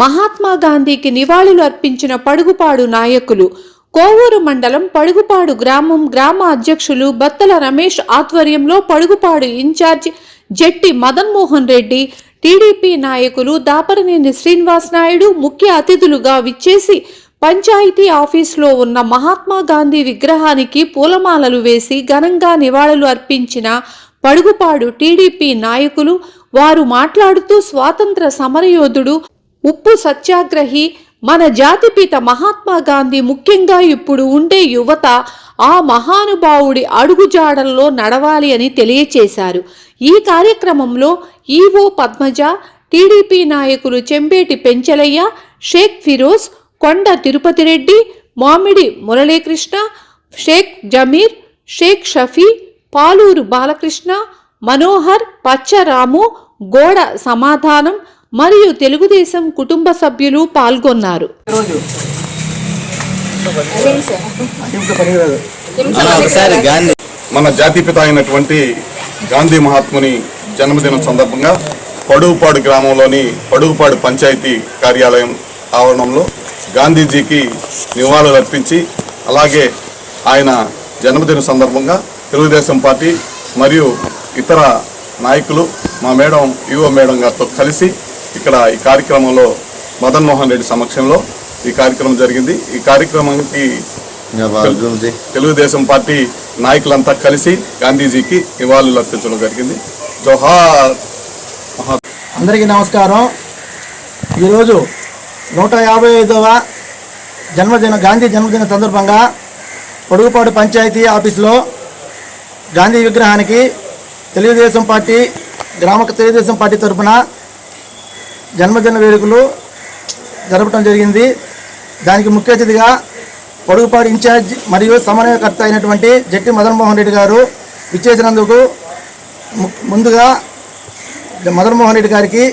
మహాత్మా గాంధీకి నివాళులు అర్పించిన పడుగుపాడు నాయకులు కోవూరు మండలం పడుగుపాడు గ్రామం గ్రామ అధ్యక్షులు బత్తల రమేష్ ఆధ్వర్యంలో పడుగుపాడు ఇన్ఛార్జ్ జట్టి మదన్మోహన్ రెడ్డి టీడీపీ నాయకులు దాపరనేని శ్రీనివాస్ నాయుడు ముఖ్య అతిథులుగా విచ్చేసి పంచాయతీ ఆఫీసులో ఉన్న మహాత్మా గాంధీ విగ్రహానికి పూలమాలలు వేసి ఘనంగా నివాళులు అర్పించిన పడుగుపాడు టీడీపీ నాయకులు వారు మాట్లాడుతూ స్వాతంత్ర సమరయోధుడు ఉప్పు సత్యాగ్రహి మన జాతిపిత మహాత్మా గాంధీ ముఖ్యంగా ఇప్పుడు ఉండే యువత ఆ మహానుభావుడి అడుగుజాడల్లో నడవాలి అని తెలియచేశారు. ఈ కార్యక్రమంలో ఈవో పద్మజ టీడీపీ నాయకులు చెంబేటి పెంచలయ్య షేక్ ఫిరోజ్ కొండ తిరుపతి రెడ్డి మామిడి మురళీకృష్ణ షేక్ జమీర్ షేక్ షఫీ పాలూరు బాలకృష్ణ మనోహర్ పచ్చరాము గోడ సమాధానం మరియు తెలుగుదేశం కుటుంబ సభ్యులు పాల్గొన్నారు. మన జాతిపిత అయినటువంటి గాంధీ మహాత్ముని జన్మదినం సందర్భంగా పడుగుపాడు గ్రామంలోని పడుగుపాడు పంచాయతీ కార్యాలయం ఆవరణంలో గాంధీజీకి నివాళులు అర్పించి అలాగే ఆయన జన్మదిన సందర్భంగా తెలుగుదేశం పార్టీ మరియు ఇతర నాయకులు మా మేడం యువ మేడం గారితో కలిసి ఇక్కడ ఈ కార్యక్రమంలో మదన్ మోహన్ రెడ్డి సమక్షంలో ఈ కార్యక్రమం జరిగింది. ఈ కార్యక్రమానికి తెలుగుదేశం పార్టీ నాయకులంతా కలిసి గాంధీజీకి నివాళులు అర్పించడం జరిగింది. జోహార్ అందరికీ నమస్కారం. ఈరోజు నూట యాభై ఐదవ జన్మదిన గాంధీ జన్మదిన సందర్భంగా పొడుగుపాడు పంచాయతీ ఆఫీసులో గాంధీ విగ్రహానికి తెలుగుదేశం పార్టీ గ్రామ తెలుగుదేశం పార్టీ తరఫున జన్మదిన వేడుకలు జరపడం జరిగింది. దానికి ముఖ్య అతిథిగా పొడుగుపాడు ఇన్ఛార్జ్ మరియు సమన్వయకర్త అయినటువంటి జట్టి మదన్మోహన్ రెడ్డి గారు ఇచ్చేసినందుకు ము- ముందుగా మదన్మోహన్ రెడ్డి గారికి